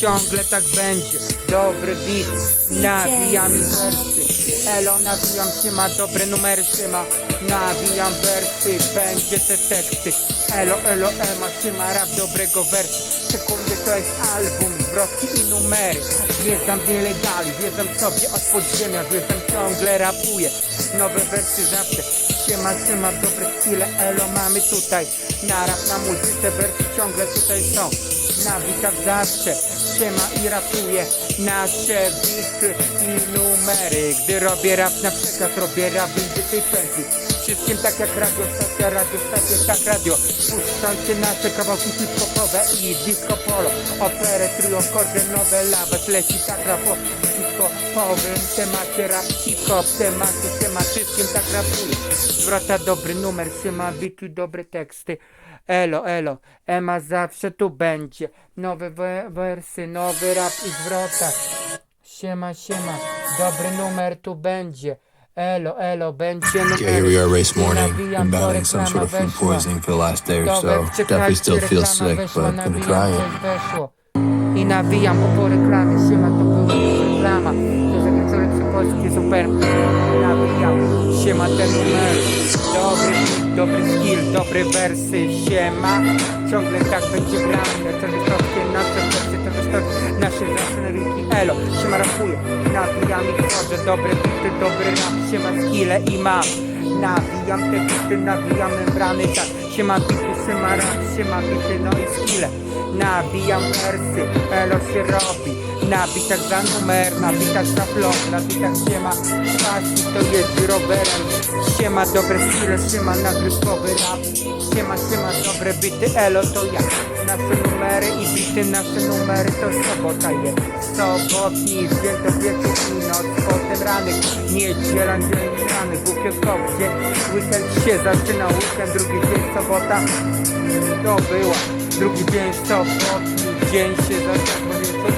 ciągle tak będzie. Dobry beat, nawijam i wersy. Elo, nawijam się, ma dobre numery, ma Nawijam wersy, będzie te teksty. Elo, elo, ema, się ma rap dobrego wersu. Sekundy to jest album, zwrotki i numery. Wjeżdżam w nielegali, wjeżdżam sobie od podziemia Wjeżdżam ciągle, rapuję. Nowe wersy zawsze. Siema, siema, dobre skille, elo mamy tutaj. Na rap, na muzyce, wersy ciągle tutaj są Na bitach zawsze Siema i rapuję nasze bity i numery. Gdy robię rap na przykład, robię rap w tej pętli Wszystkim tak jak radio, stacja, radio, stacja, tak radio. Puszczajcie nasze kawałki hip-hopowe i disco polo. Operę, trio, kordy, nowe, lawet, leci tak rapo Hip-hopowym temacie rap, hip-hop, tematy, tak rapuję Zwrota dobry numer, siema, bity, dobre teksty. Elo, elo, Ema zawsze tu będzie. Nowe we- wersy, nowy rap i zwrota. Siema, siema, dobry numer tu będzie. Elo, elo, będzie numer Yeah, here we are race morning. Been battling some sort of food poisoning for the last day or so. Definitely still feel sick, but gonna try it. I nawijam po reklamie, siema, to była reklama. To wieczory przy polskie super. Nawijam, siema, ten numer. Dobry dobry skill, dobre wersy, siema. Ciągle tak będzie grane, to wystawcie nasze wersy, to wystawcie nasze zasne rynki Elo, siema, rapuję, nawijam i wchodzę Dobre bity, dobry rap, siema, skille i mam. Nawijam te bity, nawijam membrany, tak. Siema bity, siema rap, siema bity, no i skille Nawijam wersy, elo się robi Na bitach za numer, na bitach za flow Na bitach siema, spasi to jeździ rowerem. Siema, dobre skille, siema, nagrywkowy rap. Siema, siema, dobre bity, elo to ja. Nasze numery i bity, nasze numery to sobota jest. Sobotni, święto wieczór i noc, potem ranek Niedziela, dzień rany, głupio dzień Weekend się zaczyna, weekend, drugi dzień, sobota. To była, drugi dzień, sobotni Dzień się zaczyna,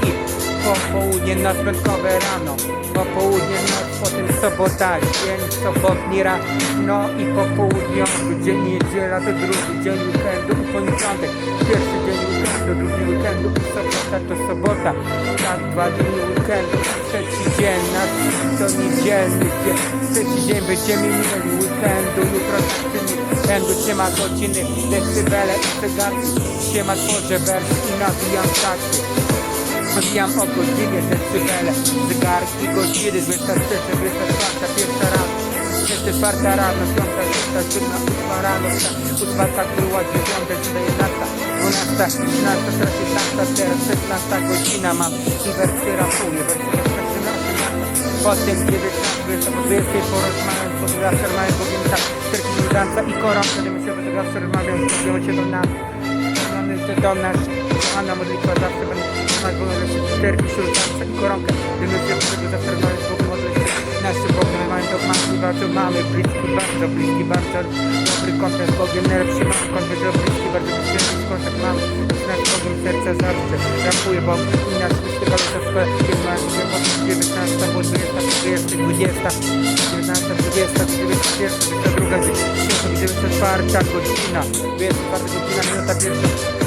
Popołudnie, noc, piątkowe rano. Popołudnie, noc, potem sobota Dzień sobotni raz No i popołudniowy dzień niedziela To drugi dzień weekendu i poniedziałek. Pierwszy dzień weekendu, drugi weekendu I sobota to sobota. Tak, dwa dni weekendu Trzeci dzień, na to niedzielny dzień. Trzeci dzień będziemy mieli weekendu Jutro zaczyny weekendu Siema godziny, decybele i zegarki Siema tworzę wers i nawijam tacy Odbijam o godzinie decybele Zegarki, godziny 23, 24, pierwsza rano 24 rano, 5, 6, 7, 8 rano 8 tak była 9, 11, 12, 13, 14, teraz 16 godzina mam I wersję rapuję, rapuję Potem 19, po 20 porozmawiam, po zawsze mają powiem tak Czerki danca i koronka, gdy my się zawsze rozmawiam, mówimy się do nas Mamy się do nas, kochana modlitwa zawsze będę bo może się czerki, danca i koronka Gdy my się tego rozmawiam, Bogiem modlę się Nasze Bogi, my mamy to mamy, bardzo. Mamy bliski, bardzo bliski, bardzo. Dobry kontakt z Bogiem. Najlepszy mamy kontakt, że bliski, bardzo. Bliski kontakt mamy. Z naszym Bogiem serca zawsze. Rapuję Bóg i nasz wystywa to szkołę. 11, 19, 20, 20, 20 19, 20, 21, 22, 24 godzina. 24 godzina, minuta pierwsza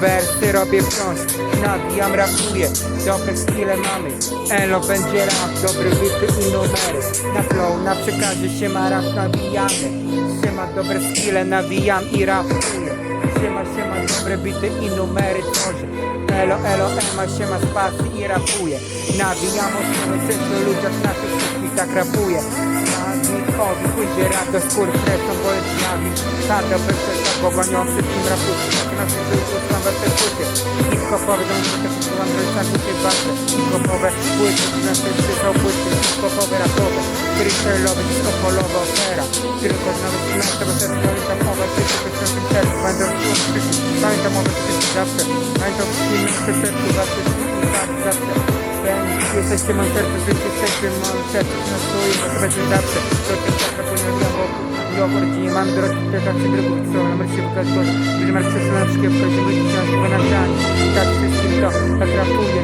Wersy robię wciąż, nawijam, rapuję, dobre skille mamy? Elo będzie rap, dobre wyty i numery. Na flow, na przekazie się ma rap nawijany Siema, dobre skille, nawijam i rapuję. Siema, siema, dobre bity i numery tworzę Elo, elo, ema, siema, spasy i rapuję. Nawijam osnowy, często ludziach naszych wszystkich tak rapuję Nikowi pójdzie rap do skóry, presją, bo jest z nami Tata, bez wszystkim rapuję Tak na tym życiu, tam we te płyty. Hip-hopowe, też byłam rodzicami tej bardzo Hip-hopowe płyty, na tym słyszał płyty. Hip-hopowe, rapowe, freestyle'owe, disco-polowe, opera. Tylko nawet na tego serca, pamiętam mowa, wszyscy bez sensu sercu Pamiętam wszystko, pamiętam mowę, wszyscy zawsze. Pamiętam wszystkie miejsce sercu, zawsze, zawsze, zawsze Jesteście sercem, moim sercu na swoim, to będzie zawsze. To tym tak zapomniałem wokół i o rodzinie mam drogi, te tacy drogów, co na mrcie wykaz głos Gdy martwy są na wszystkie wchodzą, ludzie ciąż, chyba na żal Tak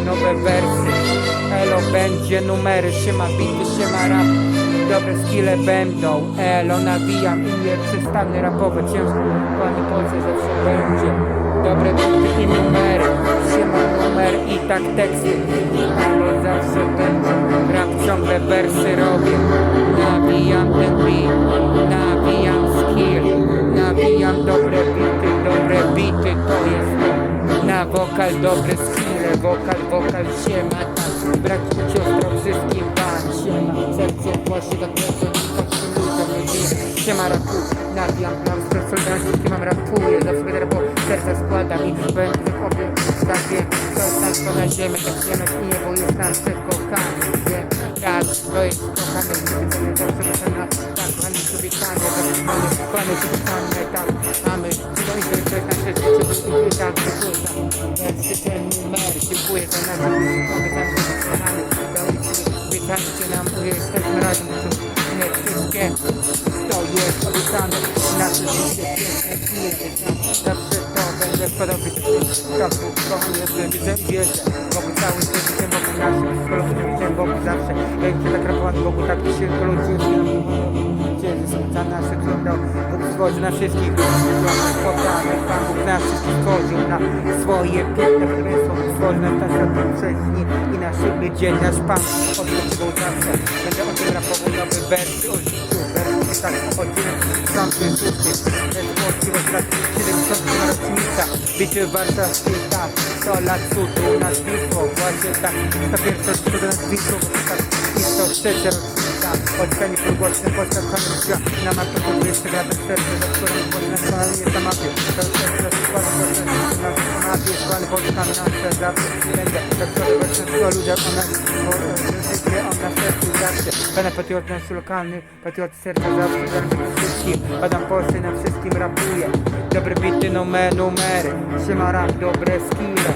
nowe wersy Elo będzie numery, siema bity, siema rap. Dobre skille będą, elo nawijam i nie przestanę rapować. Ciężko Panie Polsce zawsze będzie Dobre bity i numery, siema numer i tak teksty Elo zawsze będzie, rap ciągle wersy robię. Nawijam ten beat, nawijam skill Nawijam dobre bity, dobre bity to jest to. Na wokal dobre skille, wokal, wokal siema tak. Brak siostro wszystkim pan siema Serce właśnie tak Siema rapu, nawijam mam stres soldański, mam rapuję Zawsze będę rapował, serce składam i będę powiem Tak wiem, to jest państwo na ziemię, tak ziemia i niebo jest nasze kochane Wiem, raz, to jest kochane, gdyby to nie zawsze będę na tak kochani sobie kanie, zawsze mamy kochane sobie kanie, tak mamy. Tylko i to jest nasze życie, bo i tak wypływa Wersy ten numer, dziękuję za nasze komentarze, kochany Wytańcie nam, że jesteśmy razem, to nie wszystkie To jest obiecane, nasze życie piękne chwile Zawsze to będę składał Tak, kochanie, że widzę i wierzę Bogu cały świat życiem, Bogu naszym Psychologiem życiem, Bogu zawsze. Jak się tak rapowany, Bogu tak tysięcy ludzi Dzieje za nasze trudno Bóg stworzył na wszystkich Spotkamy, Pan Bóg nas wszystkich stworzył Na swoje piękne Bóg stworzył nas tak jak przez dni I na szybny dzień. Nasz Pan Od tego zawsze. Będę o tym rapował nowy wers tak jest szósty Bez właściwość lat 70 rocznica Bity warszawskiej tak 100 lat cudu nazwisko Właśnie tak To pierwsze cudu nazwisko Tak i to trzecia rocznica Odkanie półgłośne postać Pana życia. Na mapę podwyższy grabę serce Za którą skalanie jest na mapie. To serce składa głośne Na mapie skłany Polska nasze zawsze Będę tak sobie właśnie to ludziom o nas Życie o nas sercu zawsze. Będę patriot nasz lokalny Patriot serca zawsze. Będę wszystkim Badam Polsce na wszystkim rapuję. Dobre bity, nume, numery. Siema rap, dobre skille.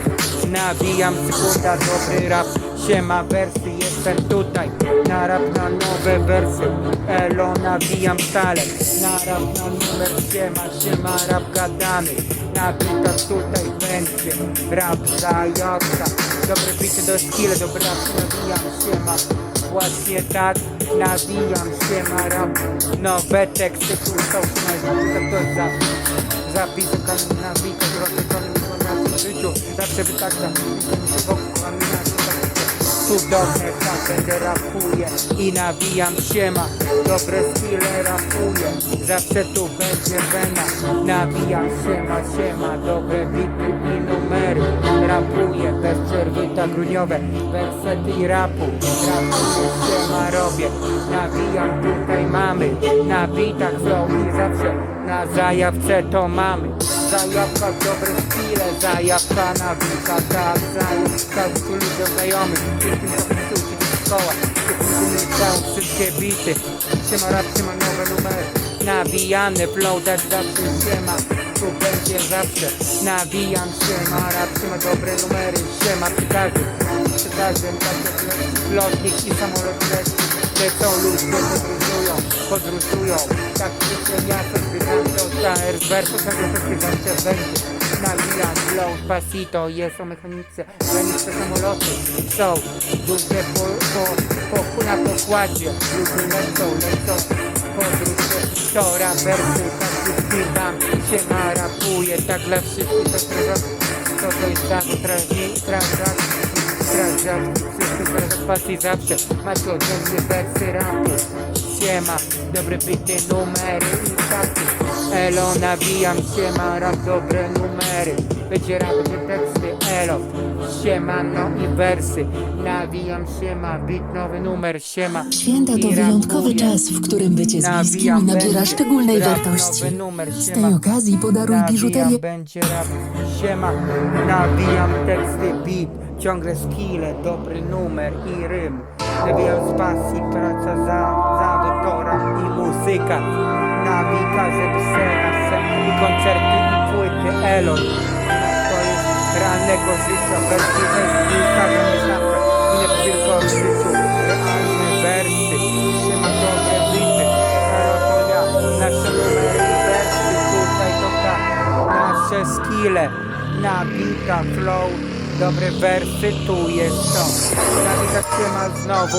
Nawijam sekunda, dobry rap. Siema wersy, jestem tutaj Na rap na nowe wersy. Elo, nawijam stale. Na rap na numer siema Siema rap gadany Na bitach tutaj będzie Rap zajawka Dobre bity do skille, dobre rap Nawijam siema. Właśnie tak nawijam siema rap. Nowe teksty tu są to jest zapis Zapisy kamień na bitach Rozliczony w naszym życiu. Zawsze wytacza Wokół Cudowne będę rapuję I nawijam siema. Dobre skille rapuję Zawsze tu będzie wena. Nawijam siema, siema Dobre bity i numery. Rapuję bez przerwy tak grudniowe Wersety i rapu. Rapuję siema robię. Nawijam tutaj mamy. Na bitach flow i zawsze Na zajawce to mamy Zajawka dobre skille Zajawka na bitach tak Zajawka tu ludziom znajomych Wszystkim to przytuci szkoła Całą wszystkie bity. Siema rap, siema nowe numery. Nawijany flow tak zawsze siema. Tu będzie zawsze Nawijam siema. Rap, siema dobre numery Siema. Tak jak lotnik i samolot leci Lecą ludzie, podróżują Podróżują Nawijam flow Pasito. Jest o mechanice Granice samoloty Są duże po, po, po, na pokładzie. Ludzie lecą, lecą Podróż Tora, wersy Tak śpiewam Siema rapuje Tak dla wszystkich To to, to, to jest tak Strażnik, strażak Strażak Wszystko teraz pasji zawsze. Macie mnie wersy rapu Siema. Dobre bity numery. I takie Elo nawijam siema Rap dobre numery. Będzie rap, teksty Elo. Siema no i wersy. Nawijam siema Bit nowy numer siema. Święta to wyjątkowy czas, w którym bycie z bliskimi nabiera szczególnej wartości. Z tej okazji podaruj biżuterię będzie rap, siema. Nawijam teksty, beat Ciągle skille, dobry numer i rym. Nawijam z pasji, praca za, i muzyka. Nawika, scena, scena i koncerty i płyty Elon. To jest realnego życia, każda nie zawsze I nie tylko w życiu, realne wersy. Siema dobre bity, Erotonia, nasze numery wersy Tutaj to tak, nasze skille. Nabita, flow dobre wersy, tu jest to. Nawigat się ma znowu,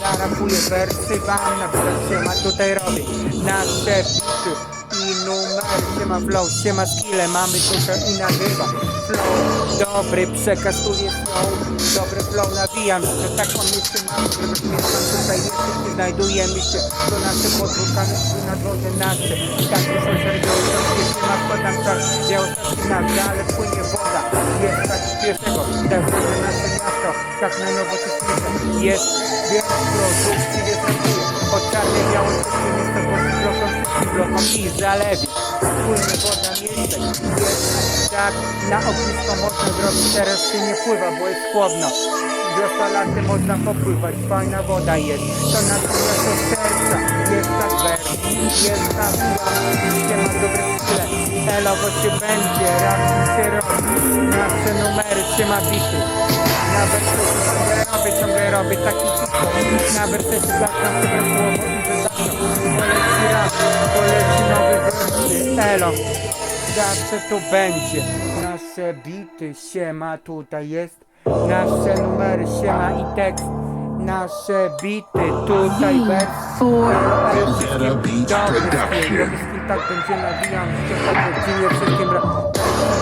zarapuję wersy, wam nawigat się ma tutaj robi. Nasze bity i numery, się ma flow, się ma skille, mamy tutaj i nagrywa. Flow, dobry przekaz, tu jest flow, dobry flow, nawijam, że jeszcze mam, żeby mieszkam tutaj, jeszcze znajdujemy się, to nasze podwórka, na drodze nasze, tak proszę serdecznie, jeszcze ma wkładam czas, ja ostatni na ale płynie woda, jest tak pierwszego, tak nasze miasto, tak najnowocześniejsze, jest wiele produkcji, jest od czarnej białości, miasto Polski blokom, blokom i zalewie, płynie woda miejsce, jest tak, na ognisko można zrobić, teraz się nie pływa, bo jest chłodno, Wiosna laty można popływać, fajna woda jest, to nasze miasto serca, jest ta wers, jest ta nie ma dobre chwile, elo, bo się będzie, raz się robi, nasze numery się ma bity, na wersy ciągle robię, ciągle robię taki hit, na wersy się zaczynam sobie słowo i wydarzam, poleci raz, poleci nowy wersy, elo, zawsze tu będzie. Nasze bity się ma tutaj jest. Nasze numery się ma i tekst. Nasze bity tutaj wers. Ale wszystkim dobry tak będzie nabijam. Ciekawe, dzinie wszystkim ra-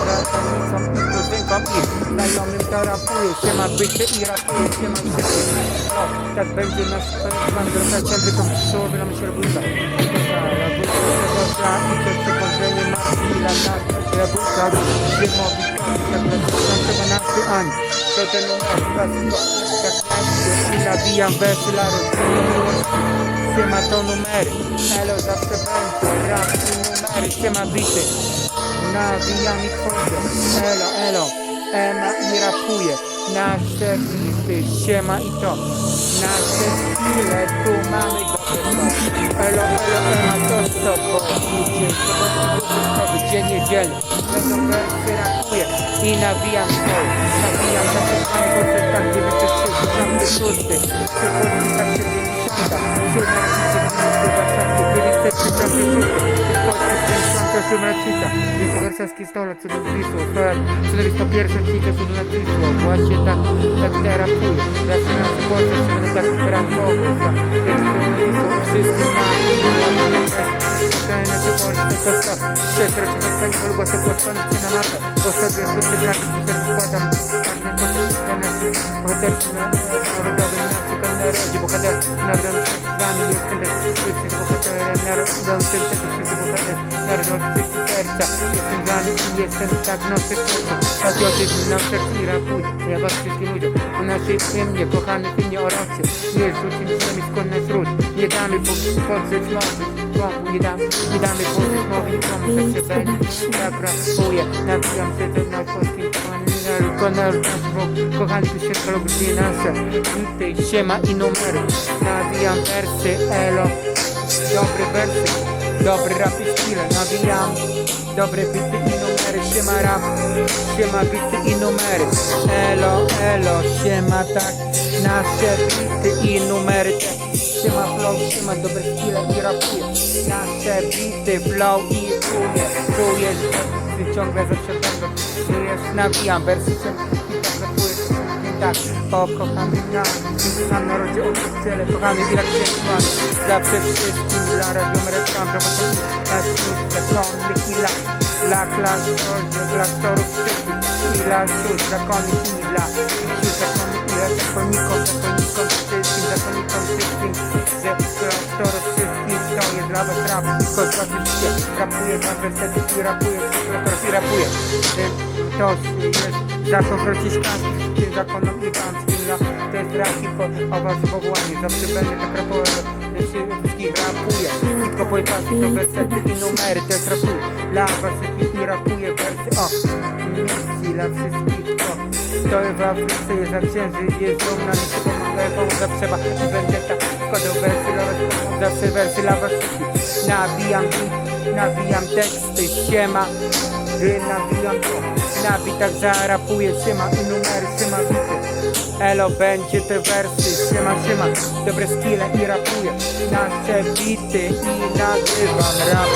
ratownicom i znajomym to rapuje się ma byty i rapuje się ma wszystkim. O, tak będzie nasz pan wracacie, tylko w słowie nam się robiła. I to przypomnienie ma chwila na jabłka, zimowi tak naszego nasy Ani. To ten numer, tak i nabijam wersy lary. Się ma to numery, elo zawsze będzie, rap i numery, się ma bity. Nawijam i wchodzę, elo, elo, ema i rapuje. Nasze bity, siema i to. Nasze skille, tu mamy dobre. Elo, elo, ema, bo ludzie, to dzień niedzielny. Wersy rapuje i nawijam to. Nawijam na tych koncert, tak 96, 96, 96, tak 70, 7, Warszawski stolec, co do Wisło, co do pierwsze odcinka co do Wisło, właśnie tak, tak terapuje, zaczynam się płacić, że będę tak terapował, tak, wszystkim na Specjalnie na tym Polsce, to co, trzech raczej tak pani polubła sobie podpalić się na mapę, bo sobie sobie grafik, który składam, każdy poszedł bohaterski na narodowym na Realmente con la tempestad Se presenta el polvo, se puesto en una mata Cosas de su ciudad, se escudan Al menos, en el hotel, se me ha dado narodzie, bohater narodowy z wami, jestem też wszyscy bohaterem narodowym, wszyscy bohater narodowy serca, jestem z wami i jestem tak noszę sercu, patriotyzm noszę i rapuj, ja was wszystkim ludziom, u naszej hymnie, kochany hymnie o rosie, nie rzucimy z nami skłonne wśród, nie damy podrzeć mowy, komu nie damy, nie damy podrzeć mowy, nikomu tak się będzie, tak rapuje, nawijam się to na polskim Konel, kochani tu się kolokwie nasze Bity, siema i numery. Nawijam wersy, elo. Dobry wersy, dobry rap i stile Nawijam. Dobre bity i numery. Siema rap, siema bity i numery. Elo, elo, siema tak Nasze bity i numery. Siema flow, siema dobre stile i rapuje Nasze bity, flow i czuje Czuje, że ciągle zawsze będą Tu jest nawijam wersy i tak rapuję tak, pokochany na na narodzie oficjele, kochany jak się kochany Zawsze wszystkim dla radiom reklam, robotów na służbę, sądy i la La klas, rodzie, dla aktorów wszystkich dla sióstr, zakonnych i dla sióstr, zakonnych i dla zakonnikom, zakonnikom wszystkim, zakonnikom wszystkim Że dla aktorów wszystkich to jest dla was rap, tylko oczywiście Rapuje wam wersety i rapuje, aktorów i rapuje To jest zakon franciszkański, tym zakonom iganskim no, To jest rap hip o was powołanie Zawsze będę tak rapował, wszystkich rapuję Tylko po pasji to wersety i numery To jest rapuje dla was i rapuje wersy. O, misji dla wszystkich o Stoję w Afryce, jest za księży Jest dumna, mi się pomaga, jak pomóc trzeba. I będę tak składał wersy dla was Zawsze wersy dla was wszystkich. Nawijam beat, nawijam teksty Siema, gdy nawijam to Na bitach zarapuję Siema i numery, siema bity Elo, będzie te wersy, siema, siema. Dobre skille i rapuję. Nasze bity i nagrywam rap.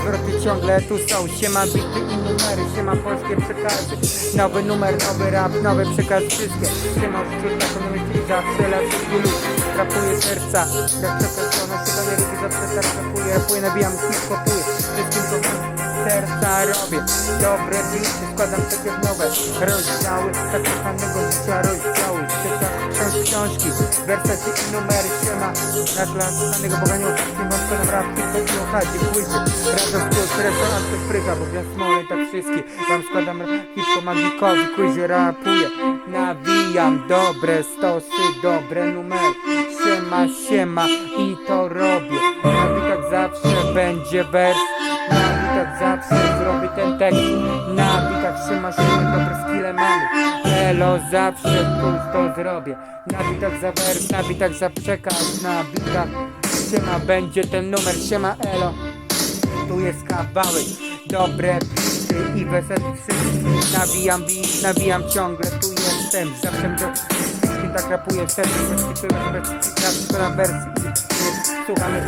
Zwroty ciągle tu są Siema bity i numery, siema polskie przekazy Nowy numer, nowy rap, nowy przekaz wszystkie. Siema wśród taką myśli zawsze lepszy ludzi Rapuje serca, jak przekaz ona się do nie lubi Zawsze tak rapuje, rapuje, nabijam hip-hopuję. Wszystkim co serca robię. Dobre bity, składam takie nowe. Rozdziały Tak kochanego życia rozdziały. Czytam książ- książki, wersety i numery Siema, na dla kochanego Boga nie oczywiście Mam składam rap, hip-hop i ochadzie, płyty Razem z plus, restaurant to fryka Bo gwiazd smolej tak wszystkie Wam składam hip-hop magikowi Quizy rapuję, nawijam Dobre stosy, dobre numery. Siema, siema i to robię. Nawi tak zawsze będzie wers Zrobię ten tekst. Nawi tak siema, siema, dobre skille mamy Elo zawsze to zrobię. Nawi tak za wers, nawi tak za przekaz. Nawi tak siema, będzie ten numer. Siema, elo. Tu jest kawałek Dobre bity i wesele wszystkie Nawijam beat, nawijam ciągle Tu jestem, zawsze do tak rapuję. Były nawet na na wersji. Słuchamy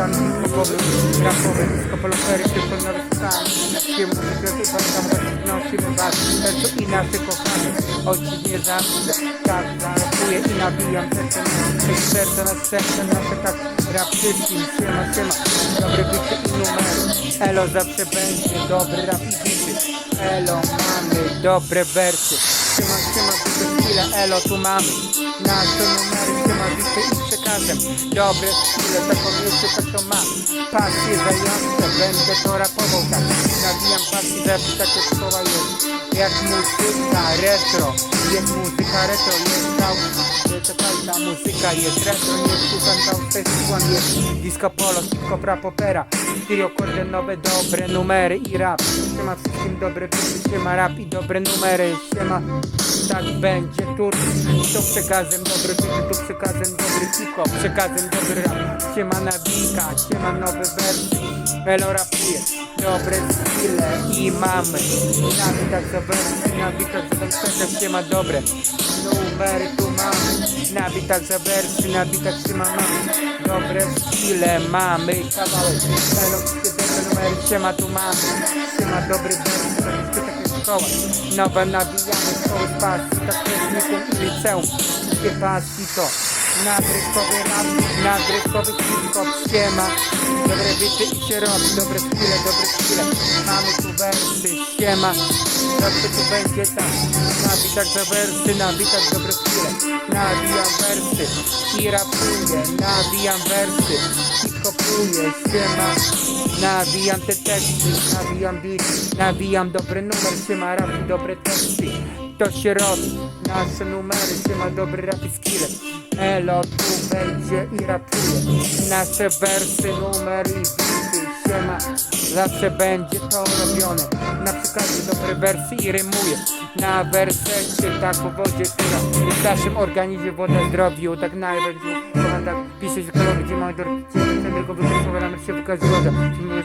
podpisami hip-hopowy, rapowy Skopolofery, tylko nowy stan Wszystkie muzyki, pamiętam, nosimy was Sercu i nasze kochane Ojciec nie zawsze Tak zarapuję i nabijam serce na serce na serce nasze tak Rap wszystkim, siema, siema. Dobre bity i numery Elo zawsze będzie dobry rap i bity Elo mamy dobre wersy Siema, siema, bity chwile Elo tu mamy Nasze numery, siema, bity i przekazem. Dobre chwile, taką jeszcze to mam Pasję zające, będę to rapował tak. Nawijam pasję, zawsze takie słowa jest. Jak muzyka retro. Jest muzyka retro, jest cał ta muzyka jest retro, nie słucham tam jest disco polo, hip rap Stereo nowe, dobre numery i rap. Siema wszystkim dobre bity, siema rap i dobre numery. Siema, tak będzie tur. To przekazem dobry bity, tu przekazem dobry hip-hop Przekazem dobry rap, siema nawika, siema nowe wersy Elo rapuje, dobre skille i mamy. Nawitak za wersy, nawitak za wersy, siema dobre. Numery tu mamy. Nawitak za wersy, nawitak siema mamy. Dobre skille mamy. Kawałek, dobre numery, siema tu mamy. Siema dobry wersy, to takie szkoła. Nowe nabijamy szkoły z pasji Tak i liceum. Wszystkie pasji to Nagrywkowy rap, nagrywkowy hip-hop Siema, dobre bity i się robi Dobre skille, dobre skille Mamy tu wersy, siema. Zawsze tu będzie tak Nabitak za wersy, nabitak dobre skille Nabijam wersy i rapuję Nabijam wersy, hip-hopuję Siema, nawijam te teksty Nawijam beat, nawijam dobry numer Siema rap i dobre teksty. To się robi, nasze numery Siema dobry rap i Elo tu będzie i rapuje. Nasze wersy, numery i bity Siema, zawsze będzie to robione. Na przykładzie dobre wersy i rymuje. Na wersecie, tak po wodzie która W naszym organizmie woda zdrowiu Tak najbardziej kocham tak pisać ekologię Gdzie mamy do tego wykresowe nam się wykazuje woda.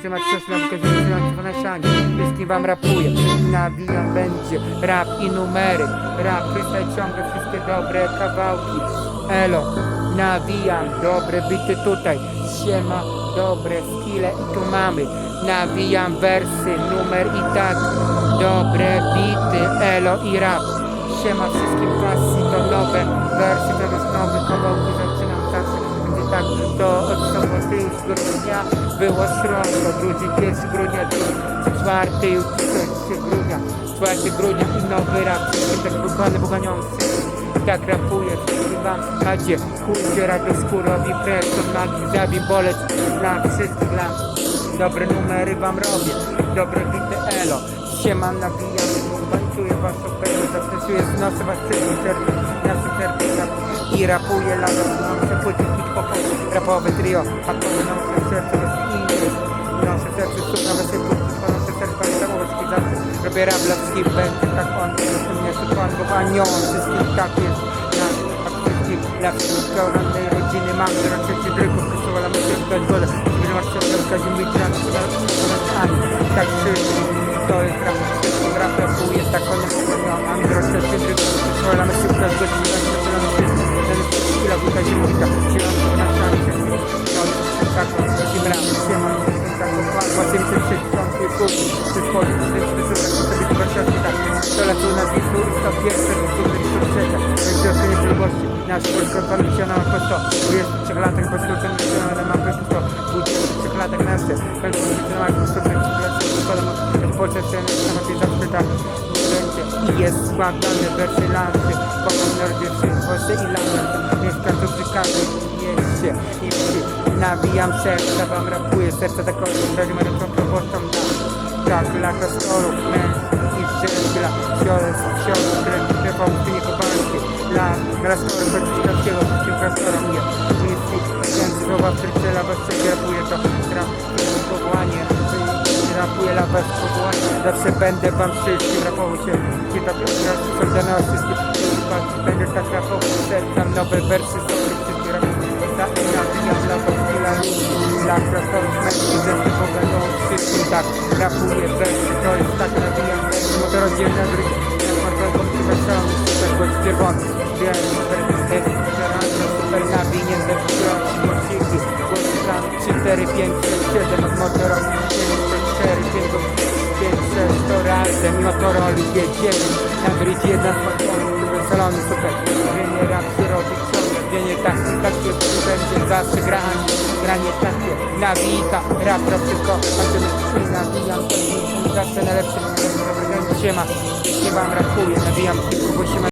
Że ma coś na wykazuje się na sianie? Wszystkim wam rapuję. Nawijam będzie rap i numery. Rap, freestyle ciągle wszystkie dobre kawałki Elo, nawijam dobre bity tutaj. Siema, dobre skille i tu mamy. Nawijam wersy, numer i tak. Dobre bity, elo i rap. Siema wszystkim pasji, to nowe. Wersy, jest nowy kawałki Zaczynam zawsze, będzie tak To od soboty już grudnia Było środko, drugi, pierwszy grudnia Drugi, czwarty, już 3 grudnia. 4 grudnia i nowy rap. Tak bukany, buganiący tak rapuje, wszystkim wam macie Kujcie radosku robi presto Magii zabi boleć dla wszystkich dla Dobre numery wam robię Dobre bity elo Siema nabijam, bańcuję was operę Zastrzesuję, znoszę was wszystkim serce Nasze serce i rapuję lata Noszę płyty hip-hopowe, rapowe trio A to noszę serce bez innych Noszę serce słucha wesołych płyty Noszę serce pamiętamowe zawsze Robię rap dla wszystkich, będzie tak on Panią Wszystkim tak jest na wszystkich Dla wszystkich pełnej rodziny Mam zero trzeci dryków Kosowola myślę, że to jest woda Żeby masz się być rap Tak wszystkim To jest rap Wszystkim rap rapuje Tak on jest Mam zero trzeci dryków Kosowola myślę, że to ty wchodzisz, ty wchodzisz, ty wchodzisz, ty wchodzisz, tak. Na serca, wam rapuję serca za kogoś. Drogim ręką proboszczą na tak dla kostorów, męskich i wzięć dla siostr, siostr, nie kopańskie dla rastorów, wszystkiego, wszystkim rastorom nie? Misji, ten słowa przyczyla, bo się rapuje to traf, powołanie, rapuję dla was powołanie, zawsze będę wam wszystkim rapował się, kita soldana wszystkim, będę tak rapował sercem, nowe wersy, dla męskich, zresztą będą wszystkim tak, rapuję wersy, to jest tak, nawijam wersy, motorozdzielne gry, Wesoły, super, bądź czerwony, biały, super, jest super, super, nawinien, zepsujący, mocniki, głośny tam, 3, 4, 5, 6, 7, od Motorola, 5, 4, 5, 5, 6, to razem, Motorola, 5, 9, na bridge, jedna smartfon, wysolony, super, wienie, rap się robi, ciągle, wienie, tak, tak, to będzie zawsze granie, granie takie, nawika, rap, rap, tylko, a ty nawijam, to jest zawsze najlepszy, siema, nie wam rapuję, nawijam, bo się ma